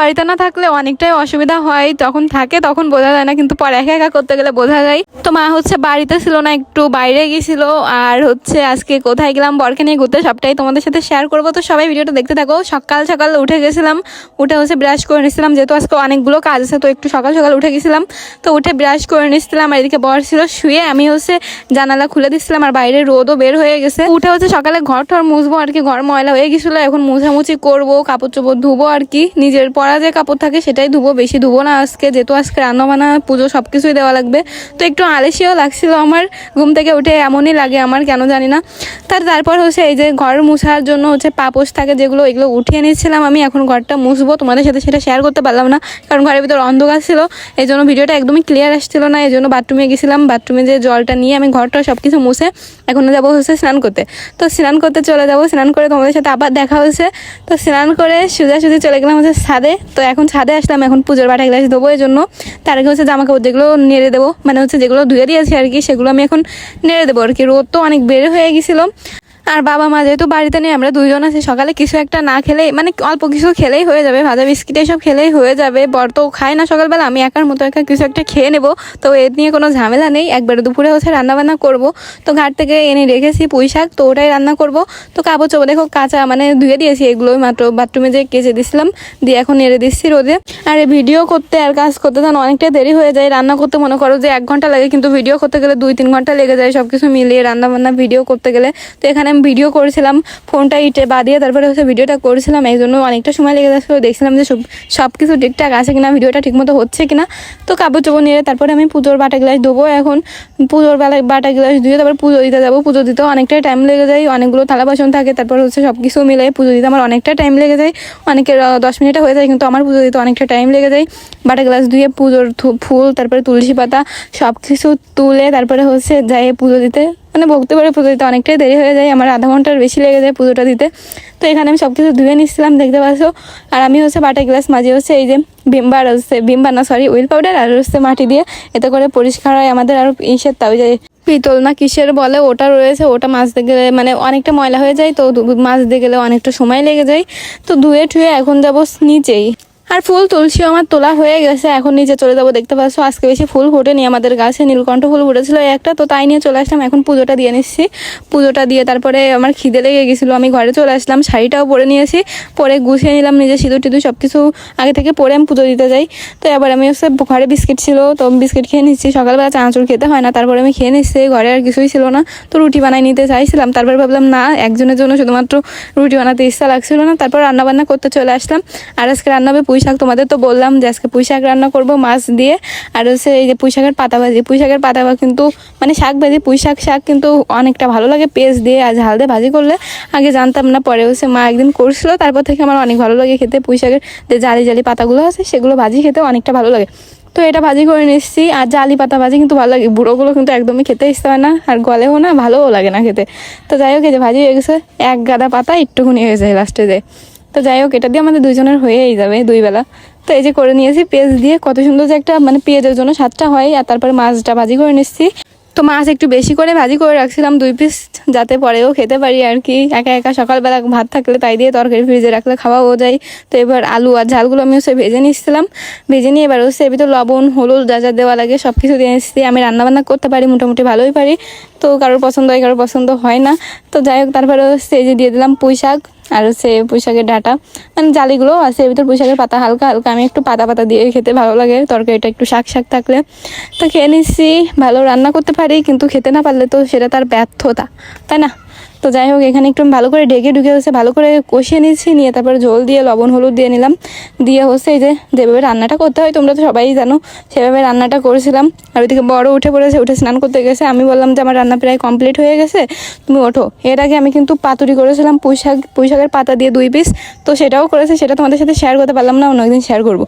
বাড়িতে না থাকলে অনেকটাই অসুবিধা হয়। যখন থাকে তখন বোঝা যায় না, কিন্তু পরে একা একা করতে গেলে বোঝা যায়। তো মা হচ্ছে বাড়িতে ছিল না, একটু বাইরে গেছিল। আর হচ্ছে আজকে কোথায় গেলাম, বরকে নিয়ে ঘুরতে সবটাই তোমাদের সাথে শেয়ার করব। তো সবাই ভিডিওটা দেখতে থাকো। সকাল সকাল উঠে গেছিলাম, উঠে হচ্ছে ব্রাশ করে নিয়েছিলাম। যেহেতু আজকে অনেকগুলো কাজ আছে, তো একটু সকাল সকাল উঠে গেছিলাম। তো উঠে ব্রাশ করে নিয়েছিলাম, আর এদিকে বর ছিল শুয়ে। আমি হচ্ছে জানালা খুলে দিচ্ছিলাম, আর বাইরে রোদও বের হয়ে গেছে। উঠে হচ্ছে সকালে ঘর ঠর মুছবো, আর কি। ঘর ময়লা হয়ে গেছিল, এখন মুছামুছি করব কাপড় চোপড় ধুবো, আর কি। নিজের পরা যে কাপড় থাকে সেটাই ধুবো, বেশি ধুবো না। আজকে যেহেতু আজকে রান্না বান্না পুজো সব কিছুই দেওয়া লাগবে। তো একটু আলসিও লাগছিল আমার, ঘুম থেকে উঠে এমনই লাগে আমার, কেন জানি না। তার তারপর হচ্ছে এই যে ঘর মুছার জন্য হচ্ছে পাপোশ থাকে যেগুলো, এগুলো উঠিয়ে নিয়েছিলাম আমি, এখন ঘরটা মুছবো। তোমাদের সাথে সেটা শেয়ার করতে পারলাম না, কারণ ঘরের ভিতর অন্ধকার ছিল। এই জন্য ভিডিওটা একদমই ক্লিয়ার আসছিল না, এই জন্য বাথরুমে গেছিলাম। বাথরুমে যে জলটা নিয়ে আমি ঘরটা সব কিছু মুছে এখন যাব হচ্ছে স্নান করতে। তো স্নান করতে চলে যাব, স্নান করে তোমাদের সাথে আবার দেখা হচ্ছে। তো স্নান করে সোজাসুজি চলে গেলাম হচ্ছে ছাদে। তো এখন ছাদে আসলাম, এখন পুজোর বাটা গ্লাস দেবো এই জন্য তার আগে হচ্ছে জামা কাপড় যেগুলো নেড়ে দেবো মানে হচ্ছে যেগুলো ধুয়ে দিয়েছি আর কি, সেগুলো আমি এখন নেড়ে দেবো আর কি। রোদ তো অনেক বেড়ে হয়ে গেছিল। আর বাবা মা যেহেতু বাড়িতে নেই, আমরা দুইজন আছি, সকালে কিছু একটা না খেলে মানে অল্প কিছু খেলেই হয়ে যাবে, ভাজা বিস্কিট এসব খেলেই হয়ে যাবে, বর তো খায় না সকালবেলা, আমি একার মতো একা কিছু একটা খেয়ে নেব, তো এ নিয়ে কোনো ঝামেলা নেই, একবারে দুপুরে হচ্ছে রান্না বান্না করব, তো ঘাট থেকে এনে রেখেছি পুঁই শাক, তো ওটাই রান্না করব, তো কাপড় চোপড় দেখো, কাঁচা মানে ধুয়ে দিয়েছি এগুলোই মাত্র, বাথরুমে যে কেচে দিছিলাম, দিয়ে এখন এড়ে দিচ্ছি রোদে, আর ভিডিও করতে আর কাজ করতে তখন অনেকটা দেরি হয়ে যায়, রান্না করতে মনে করো যে এক ঘণ্টা লাগে, কিন্তু ভিডিও করতে গেলে দুই তিন ঘণ্টা লেগে যায় সব কিছু মিলিয়ে রান্না বান্না ভিডিও করতে গেলে, তো এখানে ভিডিও করেছিলাম, ফোনটা ইটে বাদিয়ে তারপরে হচ্ছে ভিডিওটা করেছিলাম, এই জন্য অনেকটা সময় লেগে যাচ্ছিল দেখছিলাম যে সব সব কিছু ঠিকঠাক আছে কিনা, ভিডিওটা ঠিকমতো হচ্ছে কিনা। তো কাপড় চোপড় নিয়ে তারপরে আমি পুজোর বাটা গ্লাস দেবো এখন। পুজোর বেলা বাটা গ্লাস ধুয়ে তারপর পুজো দিতে যাব। পুজো দিতেও অনেকটাই টাইম লেগে যায়, অনেকগুলো থালা বাসন থাকে, তারপর হচ্ছে সব কিছু মিলে পুজো দিতে আমার অনেকটা টাইম লেগে যায়। অনেকের দশ মিনিটে হয়ে যায়, কিন্তু আমার পুজো দিতে অনেকটা টাইম লেগে যায়। বাটা গ্লাস ধুয়ে পুজোর ফুল, তারপরে তুলসী পাতা সব কিছু তুলে তারপরে হচ্ছে যাই পুজো দিতে মানে ভক্তি করে পুজো দিতে অনেকটাই দেরি হয়ে যায়, আমার আধা ঘণ্টার বেশি লেগে যায় পুজোটা দিতে। তো এখানে আমি সব কিছু ধুয়ে নিচ্ছিলাম, দেখতে পাচ্ছ? আর আমি হচ্ছে বাটা গ্লাস মাঝে হচ্ছে এই যে ভিমবার হচ্ছে ভিমবার না সরি উইল পাউডার আর হচ্ছে মাটি দিয়ে এতে করে পরিষ্কার হয় আমাদের আরও ইসের তাও যায় পিতল না কিসের বলে, ওটা রয়েছে, ওটা মাজতে গেলে মানে অনেকটা ময়লা হয়ে যায়, তো মাজতে গেলে অনেকটা সময় লেগে যায়। তো ধুয়ে ঠুয়ে এখন যাব নিচেই। আর ফুল তুলসী আমার তোলা হয়ে গেছে, এখন নিচে চলে যাব, দেখতে পাচ্ছ? আজকে বেশি ফুল ফোটেনি, আমাদের গাছে নীলকণ্ঠ ফুল ফুটেছিল একটা, তো তাই নিয়ে চলে আসলাম, এখন পুজোটা দিয়ে নিচ্ছি। পুজোটা দিয়ে তারপরে আমার খিদে লেগে গেছিল, আমি ঘরে চলে আসলাম, শাড়িটাও পরে নিয়েছি, পরে গুছিয়ে নিলাম নিজে সিঁদুর টিঁদুর সব কিছু আগে থেকে পরে আমি পুজো দিতে যাই। তো এবার আমি হচ্ছে ঘরে বিস্কিট ছিল, তো বিস্কিট খেয়ে নিচ্ছি, সকালবেলা চানাচুর খেতে হয় না, তারপরে আমি খেয়ে নিচ্ছি, ঘরে আর কিছুই ছিল না, তো রুটি বানাই নিতে চাইছিলাম, তারপর ভাবলাম না, একজনের জন্য শুধুমাত্র রুটি বানাতে ইচ্ছা লাগছিল না, তারপর রান্না বান্না করতে চলে আসলাম, আর আজকে রান্না হবে পুঁই শাক তোমাদের তো বললাম যে আজকে পুঁই শাক রান্না করব মাছ দিয়ে। আর হচ্ছে এই যে পুঁই শাকের পাতা ভাজি পুঁই শাকের পাতা কিন্তু মানে শাক ভাজি পুঁই শাক কিন্তু অনেকটা ভালো লাগে পেঁয়াজ দিয়ে আর ঝাল দিয়ে ভাজি করলে। আগে জানতাম না, পরে হচ্ছে মা একদিন করছিল, তারপর থেকে আমার অনেক ভালো লাগে খেতে। পুঁই শাকের যে জালি জালি পাতাগুলো আছে, সেগুলো ভাজি খেতে অনেকটা ভালো লাগে। তো এটা ভাজি করে নিচ্ছি, আর জালি পাতা ভাজি কিন্তু ভালো লাগে। বুড়োগুলো কিন্তু একদমই খেতে ইচ্ছা হয় না, আর গলেও না, ভালোও লাগে না খেতে। তো যাই হোক, এই যে ভাজি হয়ে গেছে, এক গাদা পাতা একটুখানি হয়ে যায় লাস্টে যায় তো যাই হোক, এটা দিয়ে আমাদের দুইজনের হয়েই যাবে দুই বেলা তো এই যে করে নিয়েছি, পেঁয়াজ দিয়ে কত সুন্দর যে একটা মানে পেঁয়াজের জন্য স্বাদটা হয়, আর তারপরে মাছটা ভাজি করে নিচ্ছি। তো মাছ একটু বেশি করে ভাজি করে রাখছিলাম, দুই পিস যাতে পরেও খেতে পারি আর কি। একা একা সকালবেলা ভাত থাকলে তাই দিয়ে তরকারি ফ্রিজে রাখলে খাওয়াও যায়। তো এবার আলু আর ঝালগুলো আমি হচ্ছে ভেজে নিচ্ছিলাম। ভেজে নিয়ে এবার হচ্ছে এর ভিতর লবণ, হলুদ, যা যা দেওয়া লাগে সব কিছু দিয়ে এসেছি আমি রান্নাবান্না করতে পারি, মোটামুটি ভালোই পারি। তো কারোর পছন্দ হয়, কারোর পছন্দ হয় না। তো যাই হোক, তারপরে হচ্ছে এই যে দিয়ে দিলাম পুঁই শাক আর হচ্ছে পুঁইশাকের ডাটা। মানে জালিগুলো আছে, এর ভিতর পুঁইশাকের পাতা হালকা হালকা। আমি একটু পাতা পাতা দিয়ে খেতে ভালো লাগে, তরকারিটা একটু শাক শাক থাকলে। তো খেয়ে নিচ্ছি, ভালো রান্না করতে পারি, কিন্তু খেতে না পারলে তো সেটা তার ব্যর্থতা, তাই না? তো যাই হোক, এখানে একটু ভালো করে ঢেকে ঢুকে হচ্ছে ভালো করে কষিয়ে নিচ্ছি নিয়ে তারপরে ঝোল দিয়ে লবণ, হলুদ দিয়ে নিলাম। দিয়ে হচ্ছে এই যে যেভাবে রান্নাটা করতে হয়, তোমরা তো সবাই জানো, সেভাবে রান্নাটা করেছিলাম। আর ওইদিকে বড় উঠে পড়েছে, উঠে স্নান করতে গেছে। আমি বললাম যে, আমার রান্না প্রায় কমপ্লিট হয়ে গেছে। তুমি ওঠো। এর আগে আমি কিন্তু পাতুরি করেছিলাম, পুঁই শাক, পুঁই শাকের পাতা দিয়ে দুই পিস তো সেটাও করেছে, সেটা তোমাদের সাথে শেয়ার করতে পারলাম না অন্য একদিন শেয়ার করব।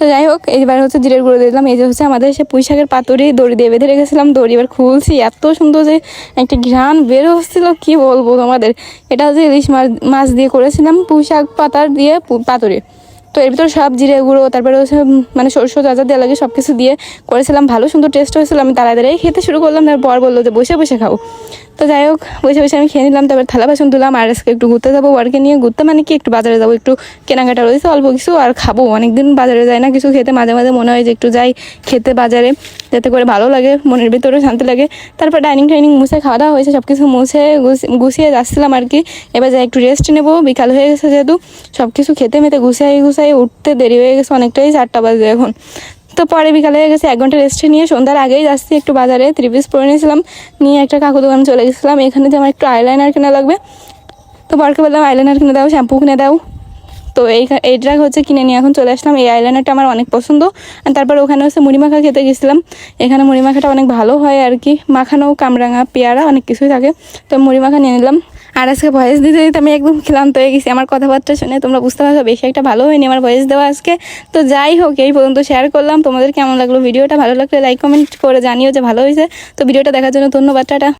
তো যাই হোক এইবার হচ্ছে জিরের গুঁড়ো দিয়ে দিলাম। এই যে হচ্ছে আমাদের সে পুঁই শাকের পাতুরি, দড়ি দিয়ে বেঁধে রেখেছিলাম। দড়ি এবার খুলছি, এত সুন্দর যে একটা ঘ্রাণ বের হচ্ছিল, কি বলব তোমাদের? এটা হচ্ছে ইলিশ মাছ মাছ দিয়ে করেছিলাম পুঁই শাক পাতার দিয়ে পাতুরি। তো এর ভিতরে সব জিরে গুঁড়ো, তারপরে হচ্ছে মানে সরষে, যা যা দেওয়া লাগে সব কিছু দিয়ে করেছিলাম। ভালো সুন্দর টেস্ট হয়েছিল, আমি তাড়াতাড়ি খেতে শুরু করলাম, তারপর বলল যে বসে বসে খাও। তো যাই হোক, বসে বসে আমি খেয়ে নিলাম, তারপর থালা বাসন ধুলাম, আর আজকে একটু ঘুরতে যাব ওয়ার্কে নিয়ে। ঘুরতে মানে কি, একটু বাজারে যাব, একটু কেনাকাটা রয়েছে, অল্প কিছু, আর খাব। অনেকদিন বাজারে যাই না, কিছু খেতে মাঝে মাঝে মনে হয় যে একটু যাই খেতে বাজারে, যাতে করে ভালো লাগে, মনের ভিতরে শান্তি লাগে। তারপর ডাইনিং টাইনিং মুছে খাওয়া দাওয়া হয়েছে সব কিছু মুছে গুছিয়ে যাচ্ছিলাম আর কি। এবার যাই একটু রেস্ট নেব, বিকাল হয়ে গেছে যেহেতু সব কিছু খেতে মেতে গুছাই গুছাই উঠতে দেরি হয়ে গেছে, অনেকটাই চারটা বাজে এখন। তো পরে বিকালে গেছে, এক ঘণ্টা রেস্ট নিয়ে সন্ধ্যার আগেই যাচ্ছি একটু বাজারে। থ্রি পিস পরে নিয়েছিলাম, নিয়ে একটা কাকু দোকান চলে গেছিলাম। এখানে যে আমার একটু আইলাইনার কেনা লাগবে। তো বরকে বললাম আইলাইনার কিনে দাও শ্যাম্পু কিনে দাও। তো এই এইটা হচ্ছে কিনে নিয়ে এখন চলে আসলাম। এই আইলাইনারটা আমার অনেক পছন্দ। আর তারপর ওখানে হচ্ছে মুড়ি মাখা খেতে গেছিলাম। এখানে মুড়ি মাখাটা অনেক ভালো হয় আর কি। মাখানো, কামরাঙা, পেয়ারা অনেক কিছুই থাকে। তো মুড়ি মাখা নিয়ে নিলাম। আর আজকে ভয়েস দিতে দিতে আমি একদম ক্লান্ত হয়ে গেছি। আমার কথাবার্তা শুনে তোমরা বুঝতে পারছ, বেশি একটা ভালো হয়নি আমার ভয়েস দেওয়া আজকে। তো যাই হোক, এই পর্যন্ত শেয়ার করলাম। তোমাদের কেমন লাগল ভিডিওটা? ভালো লাগলে লাইক কমেন্ট করে জানিও যে ভালো হয়েছে। তো ভিডিওটা দেখার জন্য ধন্যবাদ, টাটা।